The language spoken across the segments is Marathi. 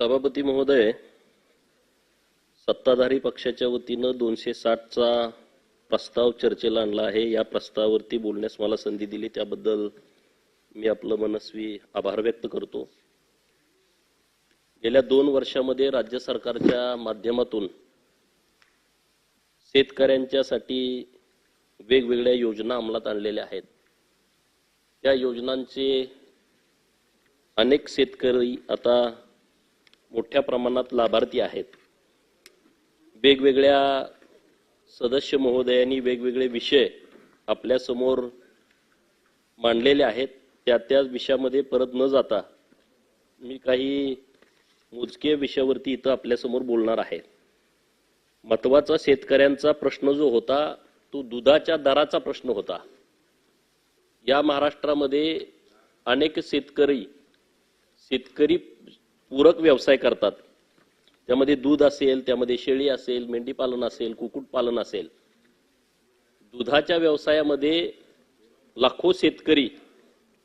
सभापती महोदय सत्ताधारी पक्षाच्या वतीनं दोनशे साठचा प्रस्ताव चर्चेला आणला आहे. या प्रस्तावावरती बोलण्यास मला संधी दिली. त्याबद्दल मी आपलं मनस्वी आभार व्यक्त करतो. गेल्या दोन वर्षामध्ये राज्य सरकारच्या माध्यमातून शेतकऱ्यांच्यासाठी वेगवेगळ्या योजना अंमलात आणलेल्या आहेत. त्या योजनांचे अनेक शेतकरी आता मोठ्या प्रमाणात लाभार्थी आहेत. वेगवेगळ्या सदस्य महोदयांनी वेगवेगळे विषय आपल्यासमोर मांडलेले आहेत. त्या त्या विषयामध्ये परत न जाता मी काही मोजके विषयावरती इथं आपल्यासमोर बोलणार आहे. महत्त्वाचा शेतकऱ्यांचा प्रश्न जो होता तो दुधाच्या दराचा प्रश्न होता. या महाराष्ट्रामध्ये अनेक शेतकरी शेतकरी पूरक व्यवसाय करतात. त्यामध्ये दूध असेल त्यामध्ये शेळी असेल मेंढीपालन असेल कुक्कुटपालन असेल. दुधाच्या व्यवसायामध्ये लाखो शेतकरी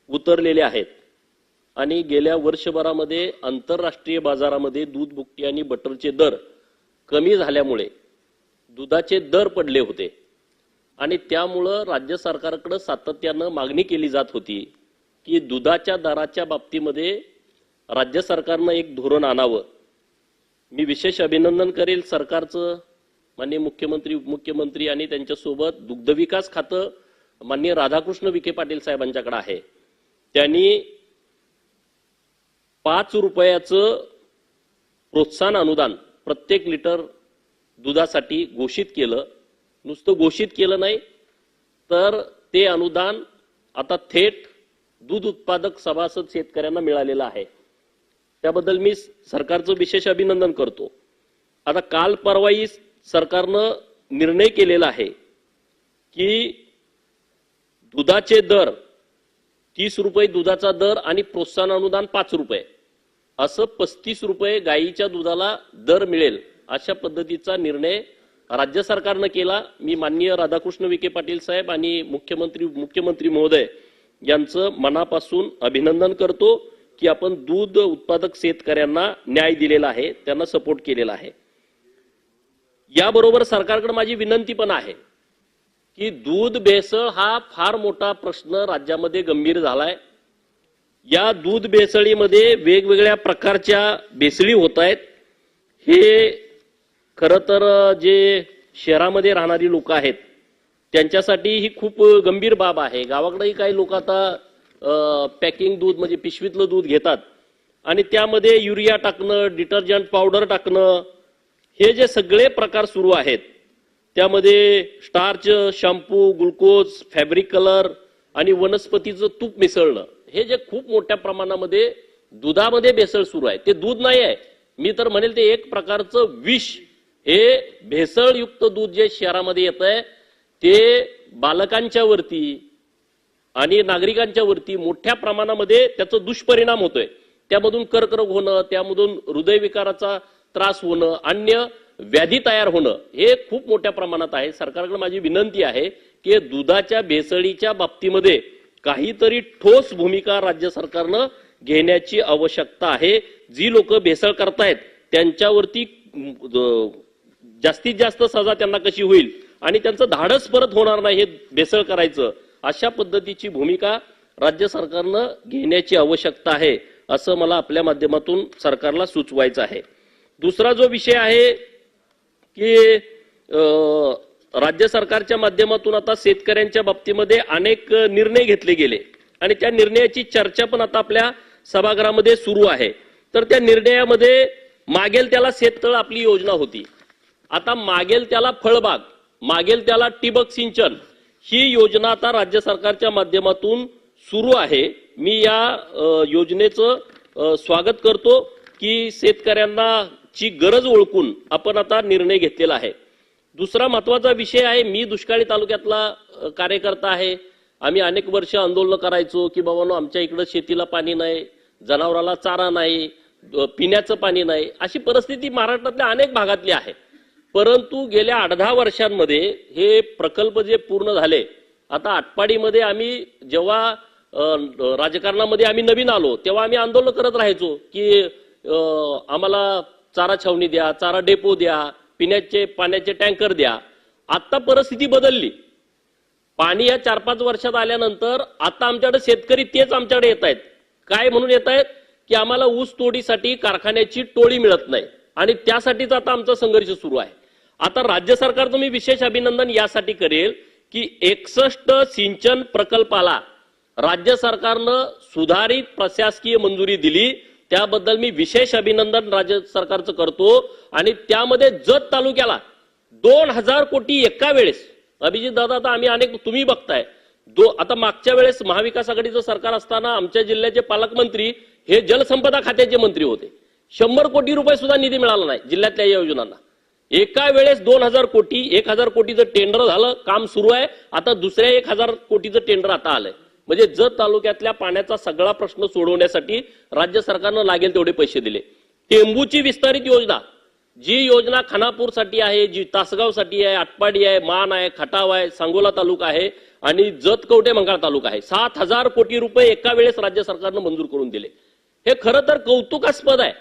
उतरलेले आहेत. आणि गेल्या वर्षभरामध्ये आंतरराष्ट्रीय बाजारामध्ये दूध बुकटी आणि बटरचे दर कमी झाल्यामुळे दुधाचे दर पडले होते. आणि त्यामुळं राज्य सरकारकडं सातत्यानं मागणी केली जात होती की दुधाच्या दराच्या बाबतीमध्ये राज्य सरकारनं एक धोरण आणावं. मी विशेष अभिनंदन करेल सरकारचं माननीय मुख्यमंत्री उपमुख्यमंत्री आणि त्यांच्यासोबत दुग्धविकास खातं माननीय राधाकृष्ण विखे पाटील साहेबांच्याकडे आहे. त्यांनी पाच रुपयाचं प्रोत्साहन अनुदान प्रत्येक लिटर दुधासाठी घोषित केलं. नुसतं घोषित केलं नाही तर ते अनुदान आता थेट दूध उत्पादक सभासद शेतकऱ्यांना मिळालेलं आहे. त्याबद्दल मी सरकारचं विशेष अभिनंदन करतो. आता काल परवाही सरकारनं निर्णय केलेला आहे की दुधाचे दर तीस रुपये दुधाचा दर आणि प्रोत्साहन अनुदान पाच रुपये. असं पस्तीस रुपये गायीच्या दुधाला दर मिळेल अशा पद्धतीचा निर्णय राज्य सरकारनं केला. मी माननीय राधाकृष्ण विखे पाटील साहेब आणि मुख्यमंत्री मुख्यमंत्री महोदय यांचं मनापासून अभिनंदन करतो. की आपण दूध उत्पादक शेतकऱ्यांना न्याय दिलेला आहे त्यांना सपोर्ट केलेला आहे. याबरोबर सरकारकडे माझी विनंती पण आहे की दूध भेसळ हा फार मोठा प्रश्न राज्यामध्ये गंभीर झालाय. या दूध भेसळीमध्ये वेगवेगळ्या प्रकारच्या भेसळी होत आहेत. हे खरं तर जे शहरामध्ये राहणारी लोक आहेत त्यांच्यासाठी ही खूप गंभीर बाब आहे. गावाकडेही काही लोक आता पॅकिंग दूध म्हणजे पिशवीतलं दूध घेतात. आणि त्यामध्ये युरिया टाकणं डिटर्जंट पावडर टाकणं हे जे सगळे प्रकार सुरू आहेत त्यामध्ये starch shampoo glucose fabric colour आणि वनस्पतीचं तूप मिसळणं हे जे खूप मोठ्या प्रमाणामध्ये दुधामध्ये भेसळ सुरू आहे. ते दूध नाही आहे. मी तर म्हणेल ते एक प्रकारचं विष. हे भेसळयुक्त दूध जे शहरामध्ये येत आहे ते बालकांच्या वरती आणि नागरिकांच्या वरती मोठ्या प्रमाणामध्ये त्याचा दुष्परिणाम होतोय. त्यामधून कर्करोग होणं त्यामधून हृदयविकाराचा त्रास होणं अन्य व्याधी तयार होणं हे खूप मोठ्या प्रमाणात आहे. सरकारकडे माझी विनंती आहे की दुधाच्या भेसळीच्या बाबतीमध्ये काहीतरी ठोस भूमिका राज्य सरकारनं घेण्याची आवश्यकता आहे. जी लोक भेसळ करतायत त्यांच्यावरती जास्तीत जास्त सजा त्यांना कशी होईल? आणि त्यांचं धाडस परत होणार नाही हे भेसळ करायचं. अशा पद्धतीची भूमिका राज्य सरकारनं घेण्याची आवश्यकता आहे असं मला आपल्या माध्यमातून सरकारला सुचवायचं आहे. दुसरा जो विषय आहे की राज्य सरकारच्या माध्यमातून आता शेतकऱ्यांच्या बाबतीमध्ये अनेक निर्णय घेतले गेले आणि त्या निर्णयाची चर्चा पण आता आपल्या सभागृहामध्ये सुरू आहे. तर त्या निर्णयामध्ये मागेल त्याला शेततळ आपली योजना होती. आता मागेल त्याला फळबाग मागेल त्याला ठिबक सिंचन ही योजना आता राज्य सरकारच्या माध्यमातून सुरू आहे. मी या योजनेचं स्वागत करतो की शेतकऱ्यांना ची गरज ओळखून आपण आता निर्णय घेतलेला आहे. दुसरा महत्त्वाचा विषय आहे मी दुष्काळी तालुक्यातला कार्यकर्ता आहे. आम्ही अनेक वर्ष आंदोलन करायचो की बाबांनो आमच्या इकडं शेतीला पाणी नाही जनावराला चारा नाही पिण्याचं पाणी नाही. अशी परिस्थिती महाराष्ट्रातल्या अनेक भागातली आहे. परंतु गेल्या आठ दहा वर्षांमध्ये हे प्रकल्प जे पूर्ण झाले आता आटपाडीमध्ये आम्ही जेव्हा राजकारणामध्ये आम्ही नवीन आलो तेव्हा आम्ही आंदोलन करत राहायचो की आम्हाला चारा छावणी द्या चारा डेपो द्या पिण्याचे पाण्याचे टँकर द्या. आता परिस्थिती बदलली. पाणी या चार पाच वर्षात आल्यानंतर आता आमच्याकडे शेतकरी तेच आमच्याकडे येत आहेत. काय म्हणून येत आहेत? की आम्हाला ऊस तोडीसाठी कारखान्याची टोळी मिळत नाही. आणि त्यासाठीच आता आमचा संघर्ष सुरू आहे. आता राज्य सरकारचं मी विशेष अभिनंदन यासाठी करेल की एकसष्ट सिंचन प्रकल्पाला राज्य सरकारनं सुधारित प्रशासकीय मंजुरी दिली. त्याबद्दल मी विशेष अभिनंदन राज्य सरकारचं करतो. आणि त्यामध्ये जत तालुक्याला दोन हजार कोटी एका वेळेस अभिजित दादा आता आम्ही अनेक तुम्ही बघताय. दो आता मागच्या वेळेस महाविकास आघाडीचं सरकार असताना आमच्या जिल्ह्याचे पालकमंत्री हे जलसंपदा खात्याचे मंत्री होते. शंभर कोटी रुपये सुद्धा निधी मिळाला नाही जिल्ह्यातल्या या योजनांना. एका वेळेस दोन हजार कोटी एक हजार कोटीचं टेंडर झालं काम सुरू आहे. आता दुसऱ्या एक हजार कोटीचं टेंडर आता आलंय. म्हणजे जत तालुक्यातल्या पाण्याचा सगळा प्रश्न सोडवण्यासाठी राज्य सरकारनं लागेल तेवढे पैसे दिले. टेंबूची विस्तारित योजना. जी योजना खानापूरसाठी आहे जी तासगावसाठी आहे आटपाडी आहे मान आहे खटाव आहे सांगोला तालुका आहे आणि जत कवटे मंगळ तालुका आहे. सात हजार कोटी रुपये एका वेळेस राज्य सरकारनं मंजूर करून दिले. हे खरं तर कौतुकास्पद आहे.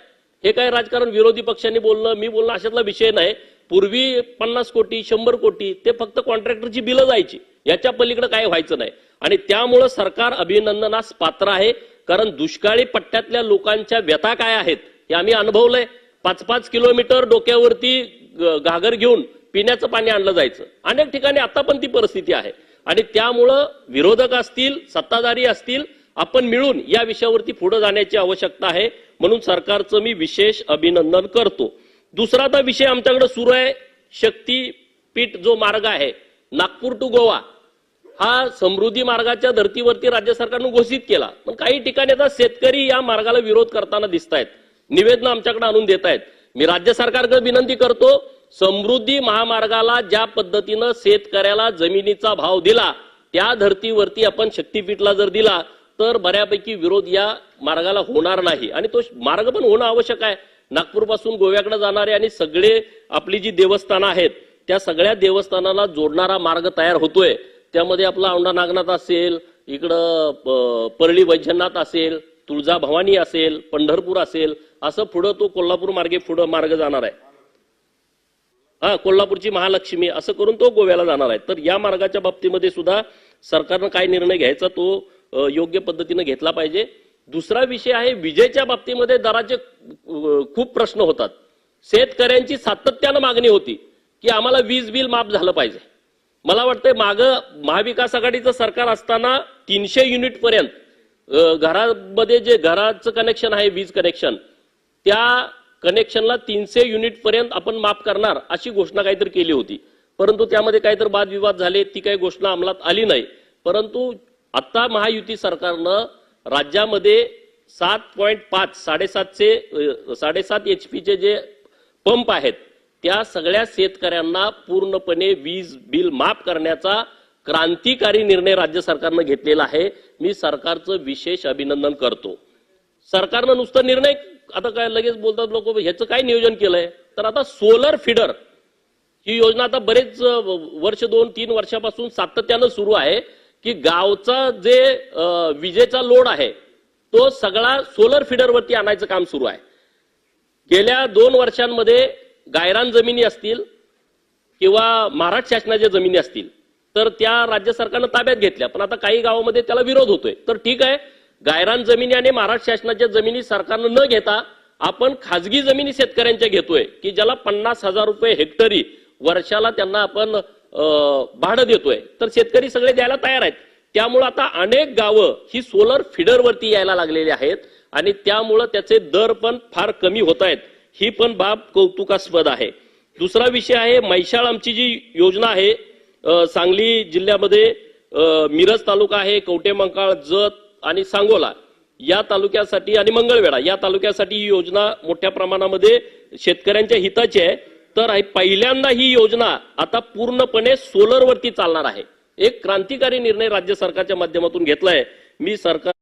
हे काय राजकारण विरोधी पक्षांनी बोलणं मी बोलणं अशातला विषय नाही. पूर्वी पन्नास कोटी शंभर कोटी ते फक्त कॉन्ट्रॅक्टरची बिलं जायची. याच्या पलीकडे काय व्हायचं नाही. आणि त्यामुळं सरकार अभिनंदनास पात्र आहे. कारण दुष्काळी पट्ट्यातल्या लोकांच्या व्यथा काय आहेत हे आम्ही अनुभवलंय. पाच पाच किलोमीटर डोक्यावरती घागर घेऊन पिण्याचं पाणी आणलं जायचं. अनेक ठिकाणी आता पण ती परिस्थिती आहे. आणि त्यामुळं विरोधक असतील सत्ताधारी असतील आपण मिळून या विषयावरती पुढे जाण्याची आवश्यकता आहे. म्हणून सरकारचं मी विशेष अभिनंदन करतो. दुसरा आता विषय आमच्याकडे सुरू आहे. शक्तीपीठ जो मार्ग आहे नागपूर टू गोवा हा समृद्धी मार्गाच्या धर्तीवरती राज्य सरकारनं घोषित केला. पण काही ठिकाणी आता शेतकरी या मार्गाला विरोध करताना दिसत आहेत निवेदन आमच्याकडे आणून देत आहेत मी राज्य सरकारकडे विनंती करतो समृद्धी महामार्गाला ज्या पद्धतीनं शेतकऱ्याला जमिनीचा भाव दिला त्या धर्तीवरती आपण शक्तीपीठला जर दिला तर बऱ्यापैकी विरोध या मार्गाला होणार नाही. आणि तो मार्ग पण होणं आवश्यक आहे. नागपूरपासून गोव्याकडे जाणारे आणि सगळे आपली जी देवस्थानं आहेत त्या सगळ्या देवस्थानाला जोडणारा मार्ग तयार होतोय. त्यामध्ये आपला औंढा नागनाथ असेल इकडं परळी वैजनाथ असेल तुळजा भवानी असेल पंढरपूर असेल असं पुढं तो कोल्हापूर मार्गे पुढं मार्ग जाणार आहे. हा कोल्हापूरची महालक्ष्मी असं करून तो गोव्याला जाणार आहे. तर या मार्गाच्या बाबतीमध्ये सुद्धा सरकारनं काय निर्णय घ्यायचा तो योग्य पद्धतीनं घेतला पाहिजे. दुसरा विषय आहे विजेच्या बाबतीमध्ये दराचे खूप प्रश्न होतात. शेतकऱ्यांची सातत्यानं मागणी होती की आम्हाला वीज बिल माफ झालं पाहिजे. मला वाटतंय माग महाविकास आघाडीचं सरकार असताना तीनशे युनिट पर्यंत घरामध्ये जे घराचं कनेक्शन आहे वीज कनेक्शन त्या कनेक्शनला तीनशे युनिट पर्यंत आपण माफ करणार अशी घोषणा काहीतरी केली होती. परंतु त्यामध्ये काहीतरी वादविवाद झाले ती काही घोषणा अंमलात आली नाही. परंतु आता महायुती सरकारनं राज्यामध्ये सात पॉईंट पाच साडेसातशे साडेसात एच पीचे जे पंप आहेत त्या सगळ्या शेतकऱ्यांना पूर्णपणे वीज बिल माफ करण्याचा क्रांतिकारी निर्णय राज्य सरकारनं घेतलेला आहे. मी सरकारचं विशेष अभिनंदन करतो. सरकारनं नुसतं निर्णय आता काय लगेच बोलतात लोक ह्याचं काय नियोजन केलंय? तर आता सोलर फिडर ही योजना आता बरेच वर्ष दोन तीन वर्षापासून सातत्यानं सुरू आहे. की गावचा जे विजेचा लोड आहे तो सगळा सोलर फिडरवरती आणायचं काम सुरू आहे. गेल्या दोन वर्षांमध्ये गायरान जमिनी असतील किंवा महाराष्ट्र शासनाच्या जमिनी असतील तर त्या राज्य सरकारनं ताब्यात घेतल्या. पण आता काही गावामध्ये त्याला विरोध होतोय. तर ठीक आहे गायरान जमिनी आणि महाराष्ट्र शासनाच्या जमिनी सरकारनं न घेता आपण खाजगी जमिनी शेतकऱ्यांच्या घेतोय की ज्याला पन्नास हजार रुपये हेक्टरी वर्षाला त्यांना आपण भाडं देतोय. तर शेतकरी सगळे द्यायला तयार आहेत. त्यामुळं आता अनेक गावं ही सोलर फिडरवरती यायला लागलेली आहेत आणि त्यामुळं त्याचे दर पण फार कमी होत आहेत. ही पण बाब कौतुकास्पद आहे. दुसरा विषय आहे मैशाळ आमची जी योजना आहे सांगली जिल्ह्यामध्ये मिरज तालुका आहे कवटेमंकाळ जत आणि सांगोला या तालुक्यासाठी आणि मंगळवेढा या तालुक्यासाठी ही योजना मोठ्या प्रमाणामध्ये शेतकऱ्यांच्या हिताची आहे. तर पहिल्यांदा ही योजना आता पूर्णपणे सोलरवरती चालणार आहे. एक क्रांतिकारी निर्णय राज्य सरकारच्या माध्यमातून घेतलाय. मी सरकार